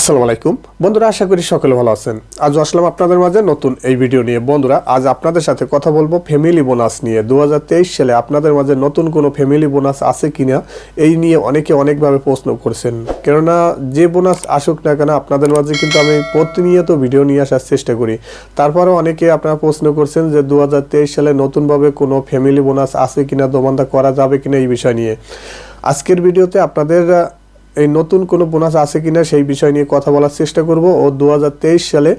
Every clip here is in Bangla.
আসসালামু আলাইকুম। বন্ধুরা, আশা করি সকলে ভালো আছেন। আজ আসলাম আপনাদের মাঝে নতুন এই ভিডিও নিয়ে। বন্ধুরা, আজ আপনাদের সাথে কথা বলব ফ্যামিলি বোনাস নিয়ে। দু হাজার তেইশ সালে আপনাদের মাঝে নতুন কোনো ফ্যামিলি বোনাস আছে কিনা, এই নিয়ে অনেকে অনেকভাবে প্রশ্ন করছেন। কেননা, যে বোনাস আসুক না কেন, আপনাদের মাঝে কিন্তু আমি প্রতিনিয়ত ভিডিও নিয়ে আসার চেষ্টা করি। তারপরেও অনেকে আপনারা প্রশ্ন করছেন যে দু হাজার তেইশ সালে নতুনভাবে কোনো ফ্যামিলি বোনাস আছে কিনা, দোমান্দা করা যাবে কিনা এই বিষয় নিয়ে। আজকের ভিডিওতে আপনাদের এই নতুন কোনো বোনাস আছে কিনা সেই বিষয় নিয়ে কথা বলার চেষ্টা করব। ও দু হাজার তেইশ সালে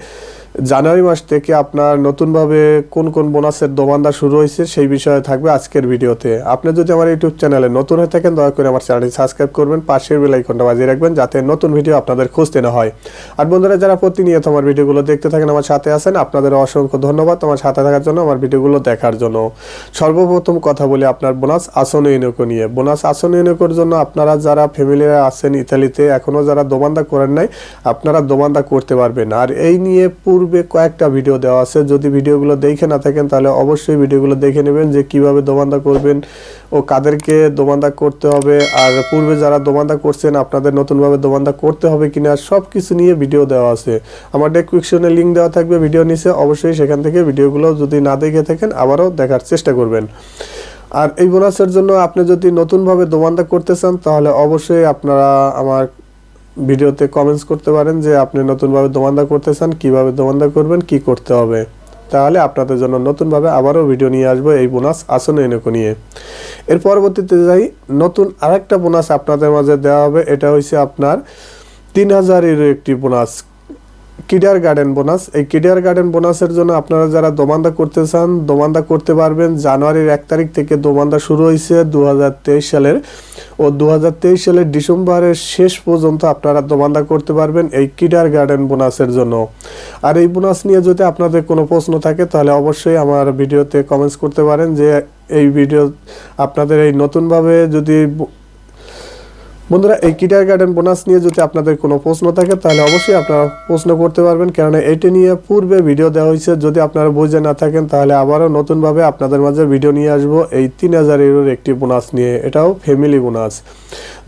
জানুয়ারি মাস থেকে আপনার নতুনভাবে কোন কোন বোনাসের দোমানদা শুরু হয়েছে সেই বিষয়ে থাকবে আজকের ভিডিওতে। আপনি যদি আমার ইউটিউব চ্যানেলে নতুন হয়ে থাকেন, দয়া করে আমার চ্যানেলটি সাবস্ক্রাইব করবেন, পাশের বেল আইকনটা বাজিয়ে রাখবেন যাতে নতুন ভিডিও আপনাদের খুঁজতে না হয়। আর বন্ধুরা, যারা প্রতিনিয়ত আমার ভিডিওগুলো দেখতে থাকেন, আমার সাথে আছেন, আপনাদের অসংখ্য ধন্যবাদ আমার সাথে থাকার জন্য, আমার ভিডিওগুলো দেখার জন্য। সর্বপ্রথম কথা বলি আপনার বোনাস আসন ইউনিকো নিয়ে। বোনাস আসন ইউনিকোর জন্য আপনারা যারা ফ্যামিলিরা আছেন ইতালিতে এখনও যারা দোমান্দা করেন নাই, আপনারা দোমান্দা করতে পারবেন। আর এই নিয়ে পূর্বে কয়েকটা ভিডিও দেওয়া আছে। যদি ভিডিওগুলো দেখে না থাকেন, তাহলে অবশ্যই ভিডিওগুলো দেখে নেবেন যে কীভাবে দোমান্দা করবেন ও কাদেরকে দোমান্দা করতে হবে। আর পূর্বে যারা দোমান্দা করছেন, আপনাদের নতুনভাবে দোমান্দা করতে হবে কিনা সব কিছু নিয়ে ভিডিও দেওয়া আছে। আমার ডেসক্রিপশনে লিঙ্ক দেওয়া থাকবে ভিডিও নিচে। অবশ্যই সেখান থেকে ভিডিওগুলো যদি না দেখে থাকেন, আবারও দেখার চেষ্টা করবেন। আর এই বোনাসের জন্য আপনি যদি নতুনভাবে দোমান্দা করতে চান, তাহলে অবশ্যই আপনারা আমার ভিডিওতে কমেন্টস করতে পারেন যে আপনি নতুনভাবে দোমান্দা করতে চান কীভাবে দোমান্দা করবেন, কি করতে হবে। তাহলে আপনাদের জন্য নতুনভাবে আবারও ভিডিও নিয়ে আসব এই বোনাস আসন এনেকো নিয়ে। এর পরবর্তীতে যাই, নতুন আরেকটা বোনাস আপনাদের মাঝে দেওয়া হবে। এটা হয়েছে আপনার তিন হাজারেরও একটি বোনাস কিডার গার্ডেন বোনাস। এই কিডার গার্ডেন বোনাসের জন্য আপনারা যারা দোমান্দা করতে চান, দোমান্দা করতে পারবেন। জানুয়ারির এক তারিখ থেকে দোমান্দা শুরু হয়েছে দু হাজার তেইশ সালের। ও দু হাজার তেইশ সালের ডিসেম্বরের শেষ পর্যন্ত আপনারা দোমান্দা করতে পারবেন এই কিডার গার্ডেন বোনাসের জন্য। আর এই বোনাস নিয়ে যদি আপনাদের কোনো প্রশ্ন থাকে, তাহলে অবশ্যই আমার ভিডিওতে কমেন্টস করতে পারেন যে এই ভিডিও আপনাদের এই নতুনভাবে যদি বন্ধুরা, এই কিটার গার্ডেন বোনাস নিয়ে যদি আপনাদের কোনো প্রশ্ন থাকে, তাহলে অবশ্যই আপনারা প্রশ্ন করতে পারবেন। কেননা এটি নিয়ে পূর্বে ভিডিও দেওয়া হয়েছে। যদি আপনারা বুঝে না থাকেন, তাহলে আবারও নতুনভাবে আপনাদের মাঝে ভিডিও নিয়ে আসব। এই তিন হাজার ইউরোর একটি বোনাস নিয়ে। এটাও ফ্যামিলি বোনাস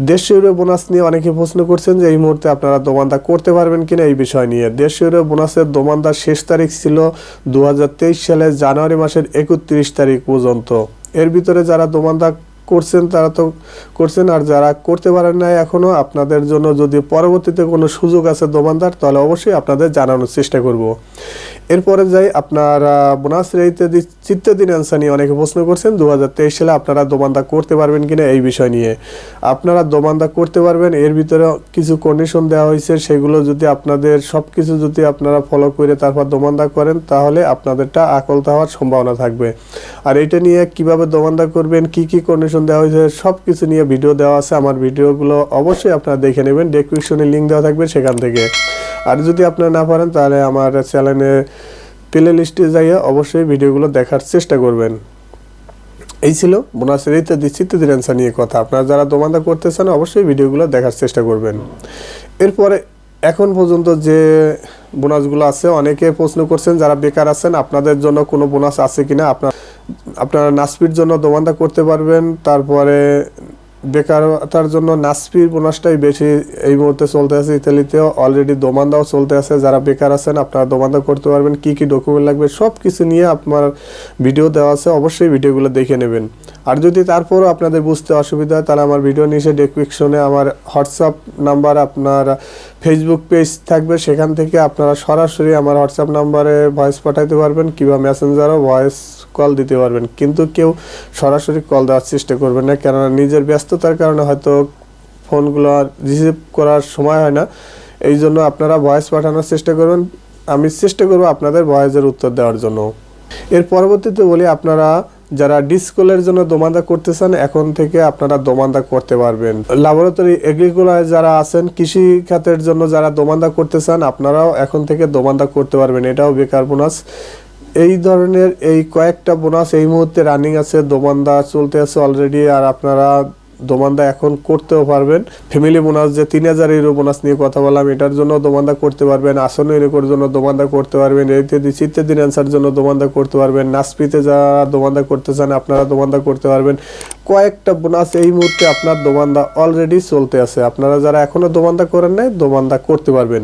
দেড়শো ইউরো বোনাস নিয়ে অনেকে প্রশ্ন করছেন যে, এই মুহূর্তে আপনারা দোমানদা করতে পারবেন কিনা এই বিষয় নিয়ে। দেড়শো ইউরো বোনাসের দোমানদার শেষ তারিখ ছিল দু সালে জানুয়ারি মাসের একত্রিশ তারিখ পর্যন্ত। এর ভিতরে যারা দোমানদা করছেন, তারা তো করছেন। আর যারা করতে পারেন নাই এখনও, আপনাদের জন্য যদি পরবর্তীতে কোনো সুযোগ আছে দোমানদার, তাহলে অবশ্যই আপনাদের জানানোর চেষ্টা করব। এরপরে যাই, আপনারা বোনাস রেইতে চিত্তে দিন অ্যান্সার নিয়ে অনেকে প্রশ্ন করছেন দু হাজার তেইশ সালে আপনারা দোমান্দা করতে পারবেন কিনা এই বিষয় নিয়ে। আপনারা দোমানদা করতে পারবেন, এর ভিতরে কিছু কন্ডিশন দেওয়া হয়েছে, সেগুলো যদি আপনাদের সব কিছু যদি আপনারা ফলো করে তারপর দোমান্দা করেন, তাহলে আপনাদেরটা আকল হওয়ার সম্ভাবনা থাকবে। আর এটা নিয়ে কীভাবে দোমানদা করবেন, কি কি কন্ডিশন দেওয়া হয়েছে সব কিছু নিয়ে ভিডিও দেওয়া আছে। আমার ভিডিওগুলো অবশ্যই আপনারা দেখে নেবেন। ডেসক্রিপশনে লিঙ্ক দেওয়া থাকবে সেখান থেকে। আর যদি আপনারা না পারেন, তাহলে আমার চ্যানেলে প্লে লিস্টে যাইয়া অবশ্যই ভিডিওগুলো দেখার চেষ্টা করবেন। এই ছিল বোনাসের ইত্যাদি চিত্তাদির অ্যান্সার নিয়ে কথা। আপনারা যারা দোমান্দা করতে চান অবশ্যই ভিডিওগুলো দেখার চেষ্টা করবেন। এরপরে এখন পর্যন্ত যে বোনাসগুলো আছে, অনেকে প্রশ্ন করছেন, যারা বেকার আছেন, আপনাদের জন্য কোনো বোনাস আছে কিনা? আপনার আপনারা নাসপির জন্য দোমান্দা করতে পারবেন, তারপরে বেকারতার জন্য নাসপির বোনাসটাই বেশি এই মুহূর্তে চলতে আছে ইতালিতেও অলরেডি দোমান্দাও চলতে আছে, যারা বেকার আছেন আপনারা দোমান্দা করতে পারবেন, কি কি ডকুমেন্ট লাগবে সব কিছু নিয়ে আপনার ভিডিও দেওয়া আছে, অবশ্যই ভিডিওগুলো দেখে নেবেন। আর যদি তারপরও আপনাদের বুঝতে অসুবিধা হয়, তাহলে আমার ভিডিও নিচে ডেসক্রিপশনে আমার হোয়াটসঅ্যাপ নাম্বার আপনার ফেসবুক পেজ থাকবে। সেখান থেকে আপনারা সরাসরি আমার হোয়াটসঅ্যাপ নাম্বারে ভয়েস পাঠাতে পারবেন কিংবা মেসেঞ্জারও ভয়েস কল দিতে পারবেন। কিন্তু কেউ সরাসরি কল দেওয়ার চেষ্টা করবেন না, কেননা নিজের ব্যস্ততার কারণে হয়তো ফোনগুলো রিসিভ করার সময় হয় না। এই জন্য আপনারা ভয়েস পাঠানোর চেষ্টা করবেন। আমি চেষ্টা করব আপনাদের ভয়েসের উত্তর দেওয়ার জন্য। এর পরবর্তীতে বলি, আপনারা যারা ডিসকোলের জন্য দোমান্দা করতে চান এখন থেকে আপনারা দোমান্দা করতে পারবেন। ল্যাবরেটরি এগ্রিকুলার যারা আছেন, কৃষি খাতের জন্য যারা দোমান্দা করতে চান আপনারাও এখন থেকে দোমান্দা করতে পারবেন। এটাও বেকার বোনাস এই ধরনের এই কয়েকটা বোনাস এই মুহূর্তে রানিং আছে, দোমান্দা চলতে আছে অলরেডি আর আপনারা দোমানদা এখন করতেও পারবেন। ফ্যামিলি বোনাস যে তিন হাজার ইউরো বোনাস নিয়ে কথা বললাম, এটার জন্য দোমানদা করতে পারবেন। আসন্ন ইউনিকোর জন্য দোমানদা করতে পারবেন। ইত্যাদি চিত্তেদিন অ্যান্সার জন্য দোমানদা করতে পারবেন। নাসপিতে যারা দোমানদা করতে চান, আপনারা দোমানদা করতে পারবেন। কয়েকটা বোনাস এই মুহূর্তে আপনার দোমানদা অলরেডি চলতে আছে। আপনারা যারা এখনও দোমানদা করেন নাই, দোমানদা করতে পারবেন।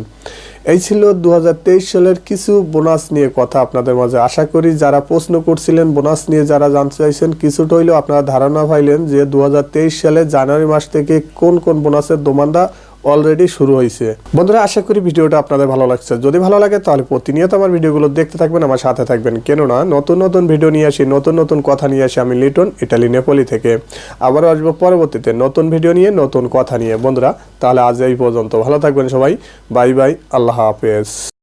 এই ছিল দু হাজার তেইশ সালের কিছু বোনাস নিয়ে কথা আপনাদের মাঝে। আশা করি যারা প্রশ্ন করছিলেন, বোনাস নিয়ে যারা জানতে চাইছেন, কিছুটা হইলেও আপনারা ধারণা পাইলেন যে দু হাজার তেইশ সালে জানুয়ারি মাস থেকে কোন কোন বোনাসের দোমানদা অলরেডি শুরু হয়েছে। বন্ধুরা, আশা করি ভিডিওটা আপনাদের ভালো লাগছে। যদি ভালো লাগে, তাহলে প্রতিনিয়ত আমার ভিডিওগুলো দেখতে থাকবেন, আমার সাথে থাকবেন। কেননা, নতুন নতুন ভিডিও নিয়ে আসি, নতুন নতুন কথা নিয়ে আসি আমি লিটন, ইটালি, নেপালি থেকে। আবারও আসব পরবর্তীতে নতুন ভিডিও নিয়ে, নতুন কথা নিয়ে। বন্ধুরা, তাহলে আজ এই পর্যন্ত। ভালো থাকবেন সবাই। বাই বাই, আল্লাহ হাফেজ।